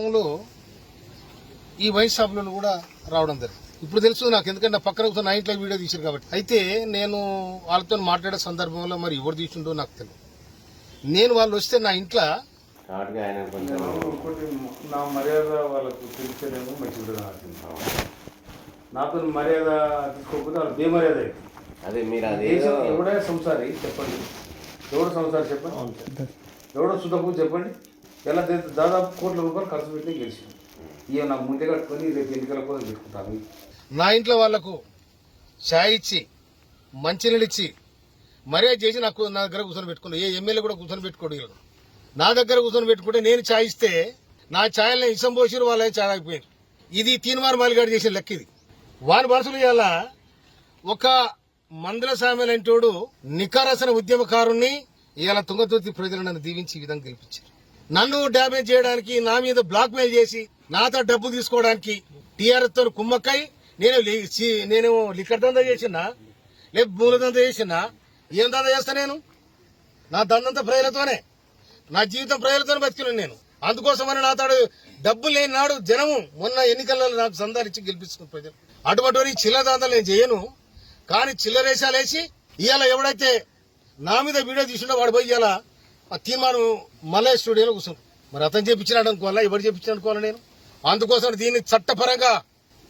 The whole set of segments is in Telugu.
సందర్భంలో ఈ వైన్ షాపులను కూడా రావడం జరిగింది. ఇప్పుడు తెలుసు నాకు ఎందుకంటే నా పక్కన కూర్చొని నా ఇంట్లో వీడియో తీశారు కాబట్టి. అయితే నేను వాళ్ళతో మాట్లాడే సందర్భంలో మరి ఎవరు తీసిండో నాకు తెలియదు. నేను వాళ్ళు వస్తే నా ఇంట్లో నా మర్యాద వాళ్ళకు నాకు నాతో మర్యాద తీసుకోకపోతే వాళ్ళు బేమర్యాద అవుతుంది. అదే మీరు అది ఎవడే సంసారి చెప్పండి. ఎవడు సంసారి చెప్పండి? ఎవడో సుతపు చెప్పండి? ఎలా దాదాపు కోట్ల రూపాయలు ఖర్చు పెట్టి గెలిచింది ఇక నాకు ముందే కట్టుకొని రేపు ఎన్నికల కోసం పెట్టుకుంటాను నా ఇంట్లో వాళ్ళకు ఛాయ్ ఇచ్చి మంచినీళ్ళు ఇచ్చి మర్యాద చేసి నాకు నా దగ్గర కూర్చొని పెట్టుకున్నాను ఏ ఎమ్మెల్యే కూడా కూర్చొని పెట్టుకోడు. నా దగ్గర కూర్చొని పెట్టుకుంటే నేను ఛాయ్ ఇస్తే నా ఛాయల్ని ఇసం పోసిరు వాళ్ళే ఛాయ్ ఇది తీన్మార్ మాలిగాడు చేసిన లెక్క ఇది. వారి మనసులు ఇవాళ ఒక మందుల సామెలంటోడు నికారసన ఉద్యమకారుణ్ణి ఇవాళ తుంగతుర్తి ప్రజలు నన్ను దీవించి ఈ విధంగా గెలిపించారు. నన్ను డ్యామేజ్ చేయడానికి నా మీద బ్లాక్ మెయిల్ చేసి నాతో డబ్బు తీసుకోవడానికి టీఆర్ఎస్తో కుమ్మక్కై నేను నేను లిక్కర్ దందా చేసినా లేదు మూల దందా చేసినా. ఏం దందా చేస్తా నేను? నా దందంతా ప్రజలతోనే. నా జీవితం ప్రజలతోనే బతికినాను నేను. అందుకోసమని నా డబ్బు లేని నాడు జనము మొన్న ఎన్నికల్లో నాకు సందాలిచ్చి గెలిపించుకున్న ప్రజలు. అటువంటి చిల్లర దందాలు నేను చేయను. కానీ చిల్లరేసాలు వేసి ఇవాళ ఎవడైతే నా మీద వీడియో తీసుకుంటే వాడు పోయి ఇవాళ ఆ తీర్మానం మలయ స్టూడియోలో కూర్చున్నాడు మరి అతను చేపించినాడు అనుకోవాలా? ఎవరు చేపించాడు అనుకోవాలి నేను? అందుకోసం దీన్ని చట్టపరంగా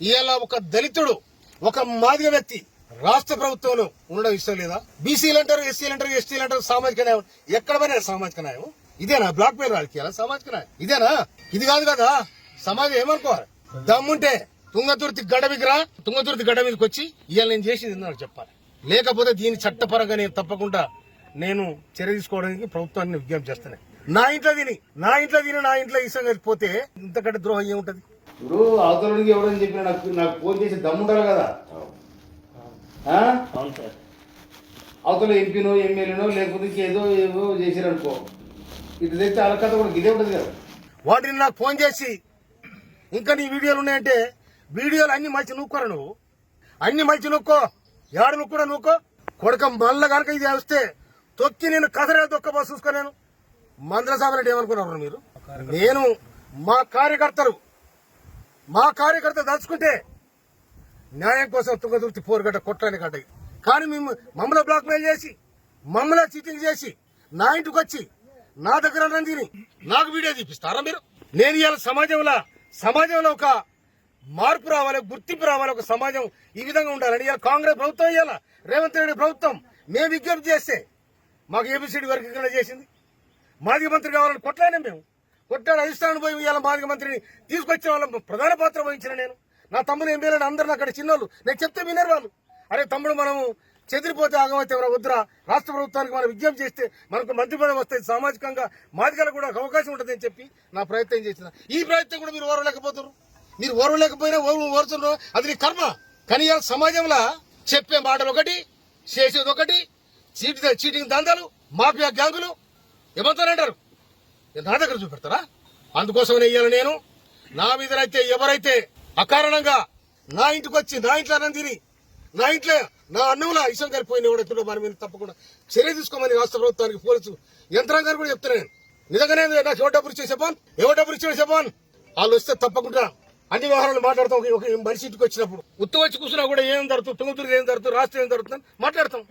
ఇలా ఒక దళితుడు ఒక మాదిగ వ్యక్తి రాష్ట్ర ప్రభుత్వంలో ఉండడం ఇష్టం లేదా? బీసీలు అంటారు ఎస్సీలు అంటారు ఎస్టీలు అంటారు సామాజిక న్యాయం. ఎక్కడ పోయినా సామాజిక న్యాయం. ఇదేనా? బ్లాక్ పేరు రాజకీయాలా? సామాజిక న్యాయం. ఇదేనా? ఇది కాదు కదా. సమాజం ఏమనుకోవాలి? దమ్ముంటే తుంగతుర్తి గడ్డ దగ్గర తుంగతుర్తి గడ్డ మీదకి వచ్చి ఇవాళ నేను చేసింది నాకు చెప్పాలి. లేకపోతే దీని చట్టపరంగా నేను తప్పకుండా నేను చర్య తీసుకోవడానికి ప్రభుత్వాన్ని విజ్ఞప్తి చేస్తాను. నా ఇంట్లో తిని నా ఇంట్లో తిని నా ఇంట్లో ఇష్టం పోతే ఇంతకంటే ద్రోహం ఏముంటది? ఇప్పుడు అవతలకి ఎవడని చెప్పిన నాకు నాకు ఫోన్ చేసి దమ్ముండాలి కదా. ఆ? అవును సార్. అవతల ఎంపీనో ఎమ్మెల్యేనో లేకపోతే ఏదో ఏదో చేశారనుకో ఇటు తెస్తే అలకత కూడా ఇదే ఉంటుంది కదా. వాటిని నాకు ఫోన్ చేసి ఇంకా నీ వీడియోలు ఉన్నాయంటే వీడియోలు అన్ని మంచి నూక్కోరా నువ్వు? అన్ని మంచి నూక్కో. ఏడు నూక్కుడా నూక్కో? కొడక మళ్ళా కనుక ఇది వస్తే తొక్కి నేను కసరే దొక్కబో చూసుకోలేను మంత్ర సాబరెడ్డి ఏమనుకున్నారు మీరు? నేను మా కార్యకర్తలు మా కార్యకర్త దలుచుకుంటే న్యాయం కోసం తుంగతుర్తి పోరుగడ్డ కొట్టడానికి గడ్డ కానీ మేము మమ్మల్ని బ్లాక్ మెయిల్ చేసి మమ్మల్ని చీటింగ్ చేసి నా ఇంటికి వచ్చి నా దగ్గర రంజిని నాకు వీడియో తీపిస్తారా మీరు? నేను ఇవాళ సమాజంలో సమాజంలో ఒక మార్పు రావాలి గుర్తింపు రావాలి ఒక సమాజం ఈ విధంగా ఉండాలని ఇవాళ కాంగ్రెస్ ప్రభుత్వం ఇవాళ రేవంత్ రెడ్డి ప్రభుత్వం మేము విజ్ఞప్తి చేస్తే మాకు ఏబిసిడి వర్గీకరణ చేసింది. మాజీ మంత్రి కావాలని కొట్లానే మేము. కొట్టాడు అధిష్టానం పోయి ఇవాళ మాజీ మంత్రిని తీసుకొచ్చిన వాళ్ళ ప్రధాన పాత్ర వహించిన నేను. నా తమ్ముడు ఎంపీలను అందరిని అక్కడ చిన్నోళ్ళు. నేను చెప్తే వినరు వాళ్ళు. అరే తమ్ముడు మనము చెదిరిపోతే ఆగమైతే మన వద్దురా. రాష్ట్ర ప్రభుత్వానికి మనం విజ్ఞప్తి చేస్తే మనకు మంత్రి పదవి వస్తుంది సామాజికంగా మాదిగలకు కూడా ఒక అవకాశం ఉంటుందని చెప్పి నా ప్రయత్నం చేసిన. ఈ ప్రయత్నం కూడా మీరు ఓరలేకపోతున్నారు మీరు ఓరలేకపోయినా ఓరు ఓరుతున్నారు. అది నీ కర్మ. కానీ సమాజంలో చెప్పే మాటలు ఒకటి చేసేది ఒకటి చీటి చీటింగ్ దందాలు మాఫియా గ్యాంగులు ఏమంటారంటారు ఇది నా దగ్గర చూపెడతారా? అందుకోసమనే ఇయ్యాలి నేను. నా మీదనైతే ఎవరైతే అకారణంగా నా ఇంటికి వచ్చి నా ఇంట్లో అన్నం తిని నా ఇంట్లో నా అన్నంలో ఇష్టం కలిపోయిన ఎవడైతే వారి మీద తప్పకుండా చర్య తీసుకోమని రాష్ట్ర ప్రభుత్వానికి పోలీసు యంత్రాంగాన్ని కూడా చెప్తున్నాను నిజంగానే నాకు ఎవరు డబ్బులు ఇచ్చే చెప్పాను ఎవరు డబ్బులు ఇచ్చే చెప్పాను వాళ్ళు వస్తే తప్పకుండా అన్ని వ్యవహారాలు మాట్లాడతాం. ఒక- ఒక మనిషి ఇంటికి వచ్చినప్పుడు ఉత్తు వచ్చి కూర్చున్నా కూడా ఏం జరుగుతుంది? తుంగుతురు ఏం జరుగుతుంది? రాష్ట్రం ఏం జరుగుతుంది మాట్లాడతాం.